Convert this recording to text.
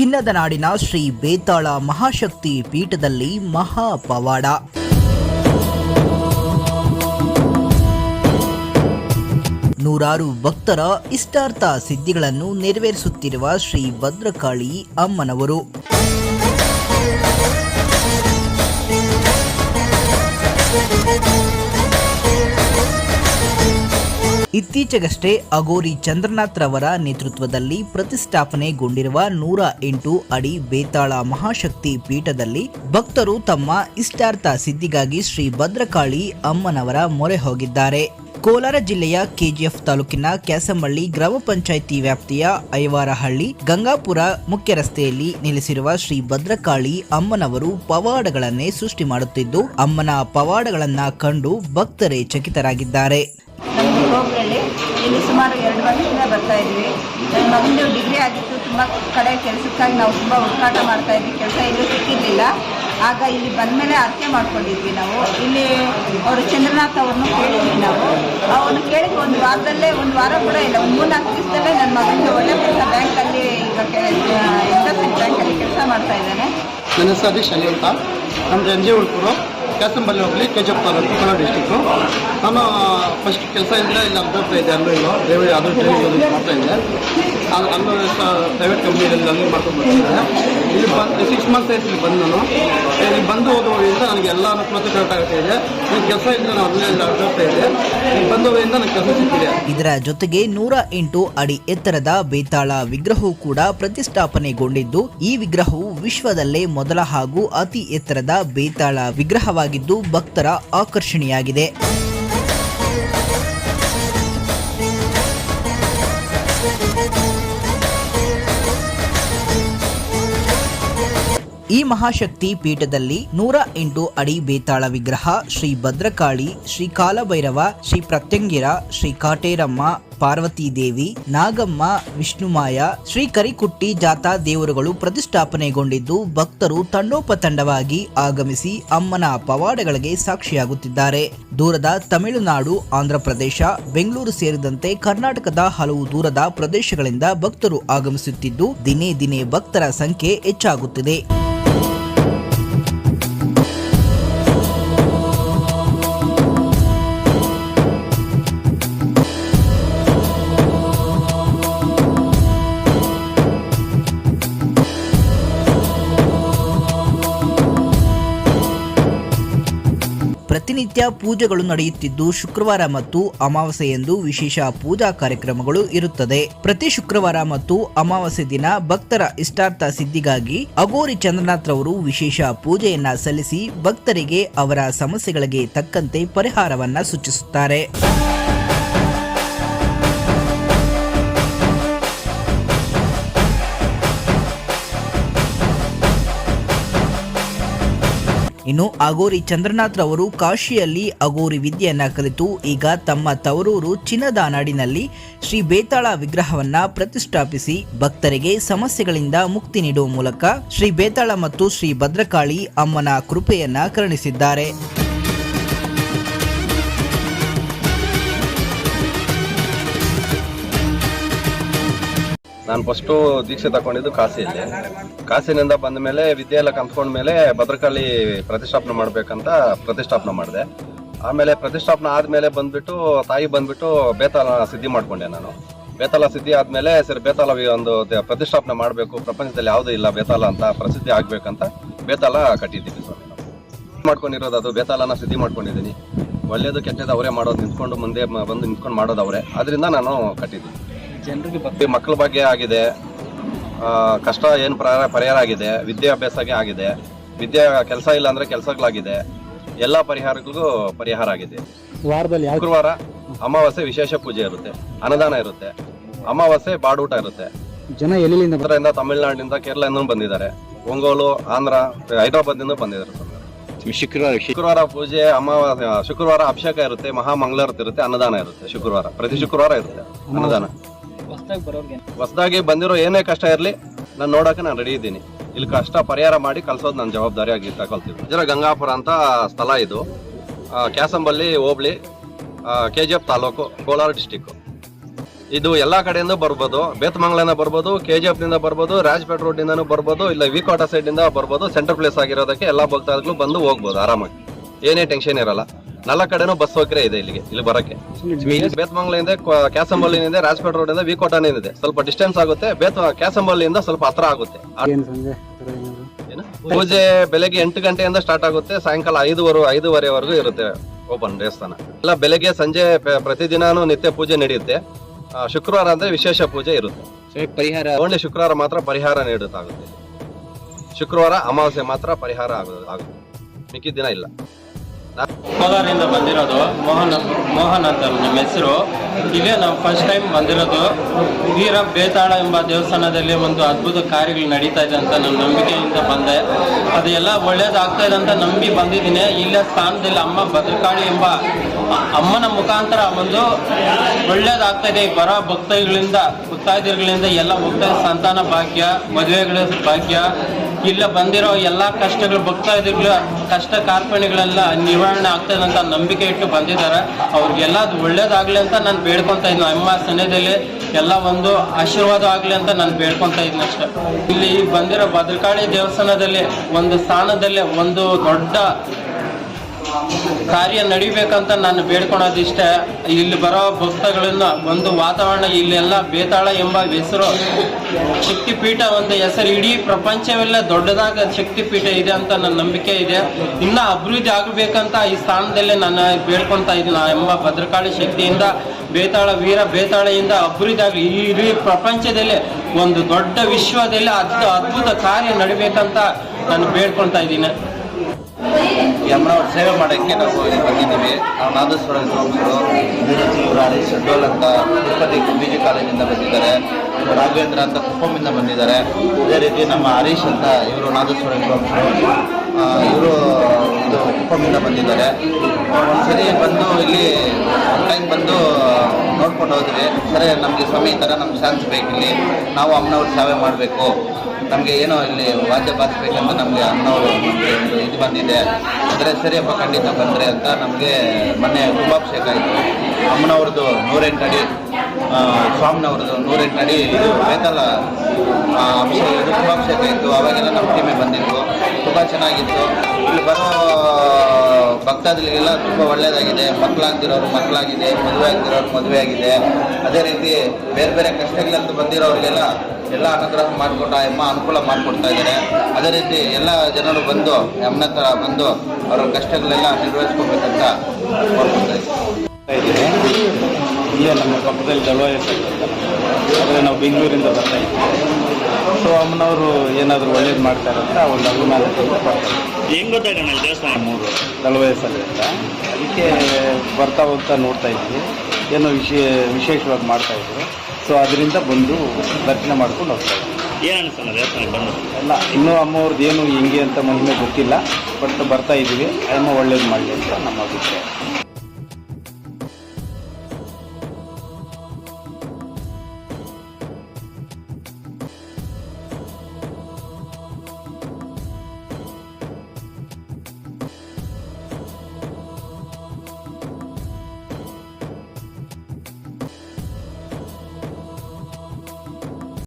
ಚಿನ್ನದ ನಾಡಿನ ಶ್ರೀ ಬೇತಾಳ ಮಹಾಶಕ್ತಿ ಪೀಠದಲ್ಲಿ ಮಹಾ ಪವಾಡ. ನೂರಾರು ಭಕ್ತರ ಇಷ್ಟಾರ್ಥ ಸಿದ್ಧಿಗಳನ್ನು ನೆರವೇರಿಸುತ್ತಿರುವ ಶ್ರೀ ಭದ್ರಕಾಳಿ ಅಮ್ಮನವರು. ಇತ್ತೀಚೆಗಷ್ಟೇ ಅಗೋರಿ ಚಂದ್ರನಾಥ್ ರವರ ನೇತೃತ್ವದಲ್ಲಿ ಪ್ರತಿಷ್ಠಾಪನೆಗೊಂಡಿರುವ ನೂರ ಎಂಟು ಅಡಿ ಬೇತಾಳ ಮಹಾಶಕ್ತಿ ಪೀಠದಲ್ಲಿ ಭಕ್ತರು ತಮ್ಮ ಇಷ್ಟಾರ್ಥ ಸಿದ್ಧಿಗಾಗಿ ಶ್ರೀ ಭದ್ರಕಾಳಿ ಅಮ್ಮನವರ ಮೊರೆ ಹೋಗಿದ್ದಾರೆ. ಕೋಲಾರ ಜಿಲ್ಲೆಯ ಕೆಜಿಎಫ್ ತಾಲೂಕಿನ ಕ್ಯಾಸಮಳ್ಳಿ ಗ್ರಾಮ ಪಂಚಾಯಿತಿ ವ್ಯಾಪ್ತಿಯ ಐವಾರಹಳ್ಳಿ ಗಂಗಾಪುರ ಮುಖ್ಯ ರಸ್ತೆಯಲ್ಲಿ ನೆಲೆಸಿರುವ ಶ್ರೀ ಭದ್ರಕಾಳಿ ಅಮ್ಮನವರು ಪವಾಡಗಳನ್ನೇ ಸೃಷ್ಟಿ ಮಾಡುತ್ತಿದ್ದು, ಅಮ್ಮನ ಪವಾಡಗಳನ್ನ ಕಂಡು ಭಕ್ತರೇ ಚಕಿತರಾಗಿದ್ದಾರೆ. ಹೋಬಳಲ್ಲಿ ಇಲ್ಲಿ ಸುಮಾರು ಎರಡು ವರ್ಷದಿಂದ ಬರ್ತಾ ಇದ್ದೀವಿ. ನನ್ನ ಮಗಂದು ಡಿಗ್ರಿ ಆಗಿತ್ತು, ತುಂಬ ಕಡೆ ಕೆಲಸಕ್ಕಾಗಿ ನಾವು ತುಂಬ ಹುಡುಕಾಟ ಮಾಡ್ತಾ ಇದ್ವಿ. ಕೆಲಸ ಎಲ್ಲೂ ಸಿಕ್ಕಿರಲಿಲ್ಲ. ಆಗ ಇಲ್ಲಿ ಬಂದ ಮೇಲೆ ಅರ್ಕೆ ಮಾಡ್ಕೊಂಡಿದ್ವಿ ನಾವು. ಇಲ್ಲಿ ಅವರು ಚಂದ್ರನಾಥ್ ಅವ್ರನ್ನು ಕೇಳಿದ್ವಿ ನಾವು. ಅವನು ಕೇಳಿದ ಒಂದು ವಾರದಲ್ಲೇ, ಒಂದು ವಾರ ಕೂಡ ಇಲ್ಲ, ಒಂದು ಮೂರ್ನಾಲ್ಕು ದಿವಸದಲ್ಲೇ ನನ್ನ ಮಗನಿಗೆ ಒಳ್ಳೆ ಕೆಲಸ ಬ್ಯಾಂಕಲ್ಲಿ ಈಗ ಇಂಡಸ್ಟ್ರಿ ಬ್ಯಾಂಕಲ್ಲಿ ಕೆಲಸ ಮಾಡ್ತಾ ಇದ್ದಾನೆ. ನನ್ನ ಹೆಸರು ಅಂತ. ನಮ್ಮ ಎನ್ ಜಿ ಉಳ್ಕೂರು ಕ್ಯಾಸಂಬಲ್ಲಿ ಹೋಗಲಿ ಕೆ ತಾಲೂಕು ಕನ್ನಡ ಡಿಸ್ಟಿಕ್ಕು ನಾನು ಫಸ್ಟ್ ಕೆಲಸ ಇದ್ದರೆ ಇಲ್ಲಿ ಅರ್ಧಪ್ಪ ಇದೆ ಅಲ್ಲೂ ಇಲ್ಲ ಡ್ರೈವರ್ ಅದು ಡ್ರೈವಿಂಗ್ ಮಾಡ್ತಾ ಇದ್ದೆ. ಅದು ಅಲ್ಲೂ ಪ್ರೈವೇಟ್ ಕಂಪ್ನಿಯಲ್ಲಿ ಅಲ್ಲಿ ಮಾಡ್ಕೊಂಡು ಬರ್ತಿದ್ದೆ. ಇಲ್ಲಿ ಬಂದು ಸಿಕ್ಸ್ ಮಂತ್ಸ್ ಆಯ್ತು ಇಲ್ಲಿ ಬಂದು ನಾನು. ಇಲ್ಲಿ ಬಂದು ಹೋಗೋದ್ರಿಂದ ನನಗೆ ಎಲ್ಲ ಅನುಕೂಲತೆ ಕರೆಕ್ಟ್ ಆಗ್ತಾ ಇದೆ. ಈ ಕೆಲಸ ಇದ್ದರೆ ನಾನು ಅಲ್ಲೇ ಅರ್ಧಪ್ಪ ಇದೆ ಇದರ ಜೊತೆಗೆ ನೂರ ಎಂಟು ಅಡಿ ಎತ್ತರದ ಬೇತಾಳ ವಿಗ್ರಹವು ಕೂಡ ಪ್ರತಿಷ್ಠಾಪನೆಗೊಂಡಿದ್ದು, ಈ ವಿಗ್ರಹವು ವಿಶ್ವದಲ್ಲೇ ಮೊದಲ ಹಾಗೂ ಅತಿ ಎತ್ತರದ ಬೇತಾಳ ವಿಗ್ರಹವಾಗಿದ್ದು ಭಕ್ತರ ಆಕರ್ಷಣೆಯಾಗಿದೆ. ಈ ಮಹಾಶಕ್ತಿ ಪೀಠದಲ್ಲಿ ನೂರ ಎಂಟು ಅಡಿ ಬೇತಾಳ ವಿಗ್ರಹ ಶ್ರೀ ಭದ್ರಕಾಳಿ, ಶ್ರೀ ಕಾಲಭೈರವ, ಶ್ರೀ ಪ್ರತ್ಯಂಗಿರ, ಶ್ರೀ ಕಾಟೇರಮ್ಮ, ಪಾರ್ವತಿ ದೇವಿ, ನಾಗಮ್ಮ, ವಿಷ್ಣುಮಾಯ, ಶ್ರೀ ಕರಿಕುಟ್ಟಿ ಜಾತಾ ದೇವರುಗಳು ಪ್ರತಿಷ್ಠಾಪನೆಗೊಂಡಿದ್ದು ಭಕ್ತರು ತಂಡೋಪತಂಡವಾಗಿ ಆಗಮಿಸಿ ಅಮ್ಮನ ಪವಾಡಗಳಿಗೆ ಸಾಕ್ಷಿಯಾಗುತ್ತಿದ್ದಾರೆ. ದೂರದ ತಮಿಳುನಾಡು, ಆಂಧ್ರಪ್ರದೇಶ, ಬೆಂಗಳೂರು ಸೇರಿದಂತೆ ಕರ್ನಾಟಕದ ಹಲವು ದೂರದ ಪ್ರದೇಶಗಳಿಂದ ಭಕ್ತರು ಆಗಮಿಸುತ್ತಿದ್ದು ದಿನೇ ದಿನೇ ಭಕ್ತರ ಸಂಖ್ಯೆ ಹೆಚ್ಚಾಗುತ್ತಿದೆ. ಪ್ರತಿನಿತ್ಯ ಪೂಜೆಗಳು ನಡೆಯುತ್ತಿದ್ದು ಶುಕ್ರವಾರ ಮತ್ತು ಅಮಾವಾಸ್ಯೆಯಂದು ವಿಶೇಷ ಪೂಜಾ ಕಾರ್ಯಕ್ರಮಗಳು ಇರುತ್ತದೆ. ಪ್ರತಿ ಶುಕ್ರವಾರ ಮತ್ತು ಅಮಾವಾಸ್ಯೆ ದಿನ ಭಕ್ತರ ಇಷ್ಟಾರ್ಥ ಸಿದ್ಧಿಗಾಗಿ ಅಗೋರಿ ಚಂದ್ರನಾಥ್ ರವರು ವಿಶೇಷ ಪೂಜೆಯನ್ನ ಸಲ್ಲಿಸಿ ಭಕ್ತರಿಗೆ ಅವರ ಸಮಸ್ಯೆಗಳಿಗೆ ತಕ್ಕಂತೆ ಪರಿಹಾರವನ್ನ ಸೂಚಿಸುತ್ತಾರೆ. ಇನ್ನು ಅಗೋರಿ ಚಂದ್ರನಾಥ್ ರವರು ಕಾಶಿಯಲ್ಲಿ ಅಗೋರಿ ವಿದ್ಯೆಯನ್ನ ಕಲಿತು ಈಗ ತಮ್ಮ ತವರೂರು ಚಿನ್ನದ ನಾಡಿನಲ್ಲಿ ಶ್ರೀ ಬೇತಾಳ ವಿಗ್ರಹವನ್ನ ಪ್ರತಿಷ್ಠಾಪಿಸಿ ಭಕ್ತರಿಗೆ ಸಮಸ್ಯೆಗಳಿಂದ ಮುಕ್ತಿ ನೀಡುವ ಮೂಲಕ ಶ್ರೀ ಬೇತಾಳ ಮತ್ತು ಶ್ರೀ ಭದ್ರಕಾಳಿ ಅಮ್ಮನ ಕೃಪೆಯನ್ನ ಕರುಣಿಸಿದ್ದಾರೆ. ನಾನು ಫಸ್ಟು ದೀಕ್ಷೆ ತಗೊಂಡಿದ್ದು ಕಾಸಿಯಲ್ಲಿ ಕಾಸಿನಿಂದ ಬಂದ ಮೇಲೆ ವಿದ್ಯೆ ಎಲ್ಲ ಕಲ್ತ್ಕೊಂಡ ಮೇಲೆ ಭದ್ರಕಾಳಿ ಪ್ರತಿಷ್ಠಾಪನೆ ಮಾಡಬೇಕಂತ ಪ್ರತಿಷ್ಠಾಪನೆ ಮಾಡಿದೆ. ಆಮೇಲೆ ಪ್ರತಿಷ್ಠಾಪನೆ ಆದಮೇಲೆ ಬಂದ್ಬಿಟ್ಟು ತಾಯಿ ಬಂದ್ಬಿಟ್ಟು ಬೇತಾಲ ಸಿದ್ಧಿ ಮಾಡಿಕೊಂಡೆ ನಾನು. ಬೇತಾಲ ಸಿದ್ಧಿ ಆದಮೇಲೆ ಸರಿ ಬೇತಾಲ ಒಂದು ಪ್ರತಿಷ್ಠಾಪನೆ ಮಾಡಬೇಕು, ಪ್ರಪಂಚದಲ್ಲಿ ಯಾವುದೂ ಇಲ್ಲ ಬೇತಾಲ ಅಂತ ಪ್ರಸಿದ್ಧಿ ಆಗಬೇಕಂತ ಬೇತಾಲ ಕಟ್ಟಿದ್ದೀನಿ ಸ್ವಾಮಿ ಮಾಡ್ಕೊಂಡಿರೋದು ಅದು, ಬೇತಾಲನ ಸಿದ್ಧಿ ಮಾಡ್ಕೊಂಡಿದ್ದೀನಿ. ಒಳ್ಳೆಯದು ಕೆಟ್ಟದ್ದು ಅವರೇ ಮಾಡೋದು ನಿಂತ್ಕೊಂಡು ಮುಂದೆ ಬಂದು ನಿಂತ್ಕೊಂಡು ಮಾಡೋದು ಅವರೇ. ಅದರಿಂದ ನಾನು ಕಟ್ಟಿದ್ದೀನಿ. ಜನರಿಗೆ ಮಕ್ಕಳ ಬಗ್ಗೆ ಆಗಿದೆ. ಕಷ್ಟ ಏನು ಪರಿಹಾರ ಪರಿಹಾರ ಆಗಿದೆ. ವಿದ್ಯಾಭ್ಯಾಸಕ್ಕೆ ಆಗಿದೆ. ವಿದ್ಯೆ ಕೆಲಸ ಇಲ್ಲ ಅಂದ್ರೆ ಕೆಲಸಗಳಾಗಿದೆ. ಎಲ್ಲ ಪರಿಹಾರಗಳಿಗೂ ಪರಿಹಾರ ಆಗಿದೆ. ವಾರದಲ್ಲಿ ಶುಕ್ರವಾರ ಅಮಾವಾಸ್ಯೆ ವಿಶೇಷ ಪೂಜೆ ಇರುತ್ತೆ. ಅನ್ನದಾನ ಇರುತ್ತೆ. ಅಮಾವಾಸ್ಯೆ ಬಾಡೂಟ ಇರುತ್ತೆ. ಜನ ಎಲ್ಲಿಂದ ಉತ್ತರದಿಂದ ತಮಿಳುನಾಡಿನಿಂದ ಕೇರಳದಿಂದ ಬಂದಿದ್ದಾರೆ. ಒಂಗೋಲು ಆಂಧ್ರ ಹೈದರಾಬಾದ್ನಿಂದ ಬಂದಿದ್ದಾರೆ. ಶುಕ್ರವಾರ ಶುಕ್ರವಾರ ಪೂಜೆ ಅಮಾವಾಸ್ಯ ಶುಕ್ರವಾರ ಅಭಿಷೇಕ ಇರುತ್ತೆ. ಮಹಾಮಂಗಳಾರತಿ ಇರುತ್ತೆ. ಅನ್ನದಾನ ಇರುತ್ತೆ ಶುಕ್ರವಾರ. ಪ್ರತಿ ಶುಕ್ರವಾರ ಇರುತ್ತೆ ಅನ್ನದಾನ. ಹೊಸದಾಗಿ ಬಂದಿರೋ ಏನೇ ಕಷ್ಟ ಇರಲಿ, ನಾನು ನೋಡೋಕೆ ನಾನು ರೆಡಿ ಇದ್ದೀನಿ. ಇಲ್ಲಿ ಕಷ್ಟ ಪರಿಹಾರ ಮಾಡಿ ಕಲ್ಸೋದು ನನ್ನ ಜವಾಬ್ದಾರಿ ಆಗಿ ತಗೊಳ್ತೀನಿ ಜರ ಗಂಗಾಪುರ ಅಂತ ಸ್ಥಳ ಇದು. ಕ್ಯಾಸಂಬಲ್ಲಿ, ಹೋಬಳಿ ಕೆ ಜಿ ಎಫ್ ತಾಲೂಕು, ಕೋಲಾರ ಡಿಸ್ಟಿಕ್ಕು ಇದು ಎಲ್ಲಾ ಕಡೆಯಿಂದ ಬರ್ಬೋದು. ಬೇತಮಂಗ್ಲಿಂದ ಬರ್ಬೋದು ಕೆ ಜಿ ಎಫ್ನಿಂದ ಬರ್ಬೋದು, ರಾಜ್ಪೇಟ್ ರೋಡ್ ಇಂದಾನು ಬರ್ಬೋದು, ಇಲ್ಲ ವಿಕೋಟ ಸೈಡ್ನಿಂದ ಬರ್ಬೋದು ಸೆಂಟರ್ ಪ್ಲೇಸ್ ಆಗಿರೋದಕ್ಕೆ ಎಲ್ಲಾ ಭಕ್ತಾದಿಗಳು ಬಂದು ಹೋಗ್ಬೋದು ಆರಾಮಾಗಿ. ಏನೇ ಟೆನ್ಷನ್ ಇರಲ್ಲ. ನಾಲ್ಕು ಕಡೆನೂ ಬಸ್ ಸೌಕರ್ಯ ಇದೆ ಇಲ್ಲಿಗೆ ಇಲ್ಲಿ ಬರಕ್ಕೆ. ಬೇತ್ಮಂಗ್ಲಿಂದ ಕ್ಯಾಸಂಬಲ್ಲಿಂದ ರಾಜ್ಪೇಟ್ ರೋಡ್ ಇಂದ ವಿಕೋಟಾನ ಇದೆ ಸ್ವಲ್ಪ ಡಿಸ್ಟೆನ್ಸ್ ಆಗುತ್ತೆ ಬೇತ್ ಕ್ಯಾಸಂಬಲ್ಲಿಂದ ಸ್ವಲ್ಪ ಹತ್ರ ಆಗುತ್ತೆ? ಪೂಜೆ ಬೆಳಗ್ಗೆ ಎಂಟು ಗಂಟೆಯಿಂದ ಸ್ಟಾರ್ಟ್ ಆಗುತ್ತೆ ಸಾಯಂಕಾಲ ಐದುವರೆ ಐದುವರೆವರೆಗೂ ಇರುತ್ತೆ ಓಪನ್ ದೇವಸ್ಥಾನ. ಎಲ್ಲ ಬೆಳಗ್ಗೆ ಸಂಜೆ ಪ್ರತಿದಿನಾನು ನಿತ್ಯ ಪೂಜೆ ನಡೆಯುತ್ತೆ. ಶುಕ್ರವಾರ ಅಂದ್ರೆ ವಿಶೇಷ ಪೂಜೆ ಇರುತ್ತೆ. ಪರಿಹಾರ ಓನ್ಲಿ ಶುಕ್ರವಾರ ಮಾತ್ರ ಪರಿಹಾರ ನೀಡುತ್ತಾಗುತ್ತೆ. ಶುಕ್ರವಾರ ಅಮಾವಾಸ್ಯೆ ಮಾತ್ರ ಪರಿಹಾರ ಆಗುತ್ತೆ. ಮಿಕ್ಕಿದ ದಿನ ಇಲ್ಲ. ಕೋಲಾರಿಂದ ಬಂದಿರೋದು ಮೋಹನ್ ಮೋಹನ್ ಅಂತ ನಮ್ಮ ಹೆಸರು. ಇಲ್ಲೇ ನಾವು ಫಸ್ಟ್ ಟೈಮ್ ಬಂದಿರೋದು. ವೀರ ಬೇತಾಳ ಎಂಬ ದೇವಸ್ಥಾನದಲ್ಲಿ ಒಂದು ಅದ್ಭುತ ಕಾರ್ಯಗಳು ನಡೀತಾ ಇದೆ ಅಂತ ನನ್ನ ನಂಬಿಕೆಯಿಂದ ಬಂದೆ. ಅದೆಲ್ಲ ಒಳ್ಳೇದಾಗ್ತಾ ಇದೆ ಅಂತ ನಂಬಿ ಬಂದಿದ್ದೀನಿ. ಇಲ್ಲೇ ಸ್ಥಾನದಲ್ಲಿ ಅಮ್ಮ ಭದ್ರಕಾಳಿ ಎಂಬ ಅಮ್ಮನ ಮುಖಾಂತರ ಒಂದು ಒಳ್ಳೇದಾಗ್ತಾ ಇದೆ. ಬರೋ ಭಕ್ತಗಳಿಂದ, ಭಕ್ತಾದಿಗಳಿಂದ ಎಲ್ಲ ಭಕ್ತ ಸಂತಾನ ಭಾಗ್ಯ, ಮದುವೆಗಳ ಭಾಗ್ಯ ಇಲ್ಲ ಬಂದಿರೋ ಎಲ್ಲ ಕಷ್ಟಗಳು ಭಕ್ತಾದಿಗಳ ಕಷ್ಟ ಕಾರ್ಪಣ್ಯಗಳೆಲ್ಲ ನಿವಾರಣೆ ಆಗ್ತದೆ ಅಂತ ನಂಬಿಕೆ ಇಟ್ಟು ಬಂದಿದ್ದಾರೆ. ಅವ್ರಿಗೆಲ್ಲ ಅದು ಒಳ್ಳೇದಾಗಲಿ ಅಂತ ನಾನು ಬೇಡ್ಕೊತಾ ಇದ್ದೀನಿ ಅಮ್ಮ ಸನ್ನಿಧಿಯಲ್ಲಿ ಎಲ್ಲ ಒಂದು ಆಶೀರ್ವಾದ ಆಗಲಿ ಅಂತ ನಾನು ಬೇಡ್ಕೊತಾ ಇದ್ದೀನಿ ಅಷ್ಟೆ. ಇಲ್ಲಿ ಬಂದಿರೋ ಭದ್ರಕಾಳಿ ದೇವಸ್ಥಾನದಲ್ಲಿ ಒಂದು ಸ್ಥಾನದಲ್ಲಿ ಒಂದು ದೊಡ್ಡ ಕಾರ್ಯ ನಡಿಬೇಕಂತ ನಾನು ಬೇಡ್ಕೊಳೋದಿಷ್ಟೇ. ಇಲ್ಲಿ ಬರೋ ಭಕ್ತಗಳನ್ನ ಒಂದು ವಾತಾವರಣ, ಇಲ್ಲೆಲ್ಲ ಬೇತಾಳ ಎಂಬ ಹೆಸರು, ಶಕ್ತಿಪೀಠ ಒಂದು ಹೆಸರು, ಇಡೀ ಪ್ರಪಂಚವೆಲ್ಲ ದೊಡ್ಡದಾದ ಶಕ್ತಿಪೀಠ ಇದೆ ಅಂತ ನನ್ನ ನಂಬಿಕೆ ಇದೆ. ಇನ್ನ ಅಭಿವೃದ್ಧಿ ಆಗಬೇಕಂತ ಈ ಸ್ಥಾನದಲ್ಲಿ ನಾನು ಬೇಡ್ಕೊತಾ ಇದ್ದೀನಿ. ಎಂಬ ಭದ್ರಕಾಳಿ ಶಕ್ತಿಯಿಂದ, ಬೇತಾಳ ವೀರ ಬೇತಾಳೆಯಿಂದ ಅಭಿವೃದ್ಧಿ ಆಗಲಿ. ಈ ಇಡೀ ಪ್ರಪಂಚದಲ್ಲಿ ಒಂದು ದೊಡ್ಡ ವಿಶ್ವದಲ್ಲಿ ಅದ್ಭುತ ಅದ್ಭುತ ಕಾರ್ಯ ನಡಿಬೇಕಂತ ನಾನು ಬೇಡ್ಕೊಳ್ತಾ ಇದ್ದೀನಿ. ಸೇವೆ ಮಾಡೋಕ್ಕೆ ನಾವು ಇಲ್ಲಿ ಬಂದಿದ್ದೀವಿ. ನಾವು ನಾದೇಶ್ವರ ಸ್ವಾಮಿಗಳು ಮುರಾರಿ ಡೋಲ್ ಅಂತ ತಿರುಪತಿ ಬಿ ಜಿ ಕಾಲೇಜಿಂದ ಬಂದಿದ್ದಾರೆ. ರಾಘವೇಂದ್ರ ಅಂತ ಕುಪ್ಪಮಿಂದ ಬಂದಿದ್ದಾರೆ. ಅದೇ ರೀತಿ ನಮ್ಮ ಹರೀಶ್ ಅಂತ ಇವರು ನಾದೇಶ್ವರ ಸ್ವಾಮಿಗಳು. ಇವರು ಒಂದು ಕುಪ್ಪಮಿಂದ ಬಂದಿದ್ದಾರೆ. ಒಂದ್ಸರಿ ಬಂದು ಇಲ್ಲಿ ಟೈಮ್ ಬಂದು ನೋಡ್ಕೊಂಡು ಹೋದ್ವಿ. ಸರಿ, ನಮಗೆ ಸ್ವಾಮಿ ಈ ಥರ ನಮ್ಗೆ ಚಾನ್ಸ್ ಬೇಕಿಲ್ಲಿ ನಾವು ಅಮ್ಮನವ್ರ ಸೇವೆ ಮಾಡಬೇಕು. ನಮಗೆ ಏನೋ ಇಲ್ಲಿ ವಾದ್ಯ ಬಾರಿಸ್ಬೇಕಂತ ನಮಗೆ ಅಮ್ಮನವರು ಇದು ಬಂದಿದೆ. ಅಂದರೆ ಸರಿಯಪ್ಪ ಖಂಡಿತ ಬಂದರೆ ಅಂತ ನಮಗೆ ಮೊನ್ನೆ ಕುಂಭಾಭಿಷೇಕ ಆಯಿತು. ಅಮ್ಮನವ್ರದ್ದು ನೂರೆಂಟು ಅಡಿ ಸ್ವಾಮಿನವ್ರದ್ದು ನೂರೆಂಟು ಇದು ಆ, ಅಭಿಷೇಕ ಕುಂಭಾಭಿಷೇಕ ಇತ್ತು. ಅವಾಗೆಲ್ಲ ನಮ್ಮ ಟೀಮೇ ಬಂದಿತ್ತು ತುಂಬ ಚೆನ್ನಾಗಿತ್ತು. ಇಲ್ಲಿ ಬರೋ ಭಕ್ತಾದಿಗೆಲ್ಲ ತುಂಬ ಒಳ್ಳೆಯದಾಗಿದೆ ಮಕ್ಕಳಾಗ್ದಿರೋರು ಮಕ್ಕಳಾಗಿದೆ ಮದುವೆ ಆಗ್ದಿರೋರು ಮದುವೆ ಆಗಿದೆ. ಅದೇ ರೀತಿ ಬೇರೆ ಬೇರೆ ಕಷ್ಟಗಳಂತ ಬಂದಿರೋರಿಗೆಲ್ಲ ಎಲ್ಲ ಅನುಗ್ರಹ ಮಾಡಿಕೊಟ್ಟ ಅಮ್ಮ ಅನುಕೂಲ ಮಾಡಿಕೊಡ್ತಾ ಇದ್ದಾರೆ. ಅದೇ ರೀತಿ ಎಲ್ಲ ಜನರು ಬಂದು ಅಮ್ಮನ ಥರ ಬಂದು ಅವರ ಕಷ್ಟಗಳೆಲ್ಲ ನಿರ್ವಹಿಸ್ಕೋಬೇಕಂತ ಇದ್ದೀನಿ ಇದ್ದೀನಿ ಇಲ್ಲೇ ನಮ್ಮ ಪಕ್ಕದಲ್ಲಿ ದಳವಾಯ ಅಂದರೆ ನಾವು ಬೆಂಗಳೂರಿಂದ ಬರ್ತಾ ಇದ್ದೀವಿ. ಸೊ ಅಮ್ಮನವರು ಏನಾದರೂ ಒಳ್ಳೇದು ಮಾಡ್ತಾರಂತ ಒಂದು ಅಭಿಮಾನ ಹೆಂಗ್ ಗೊತ್ತಾಗೋಣ ದೇವಸ್ಥಾನ? ಮೂರು. ಅಂತ. ಅದಕ್ಕೆ ಬರ್ತಾ ಹೋಗ್ತಾ ನೋಡ್ತಾ ಇದ್ವಿ. ಏನೋ ವಿಶೇ ವಿಶೇಷವಾಗಿ ಮಾಡ್ತಾ ಇದ್ರು. ಸೊ ಅದರಿಂದ ಬಂದು ದರ್ಶನ ಮಾಡ್ಕೊಂಡು ಹೋಗ್ತಾ ಇದ್ವಿ. ಏನ್ ದೇವಸ್ಥಾನಕ್ಕೆ ಬಂದು? ಎಲ್ಲ ಇನ್ನೂ ಅಮ್ಮವ್ರದ್ದು ಏನು ಹೆಂಗೆ ಅಂತ ಮಹಿಮೆ ಗೊತ್ತಿಲ್ಲ. ಬಟ್ ಬರ್ತಾ ಇದ್ದೀವಿ. ಅಮ್ಮ ಒಳ್ಳೇದು ಮಾಡಲಿ ಅಂತ ನಮ್ಮ ಅಭಿಪ್ರಾಯ.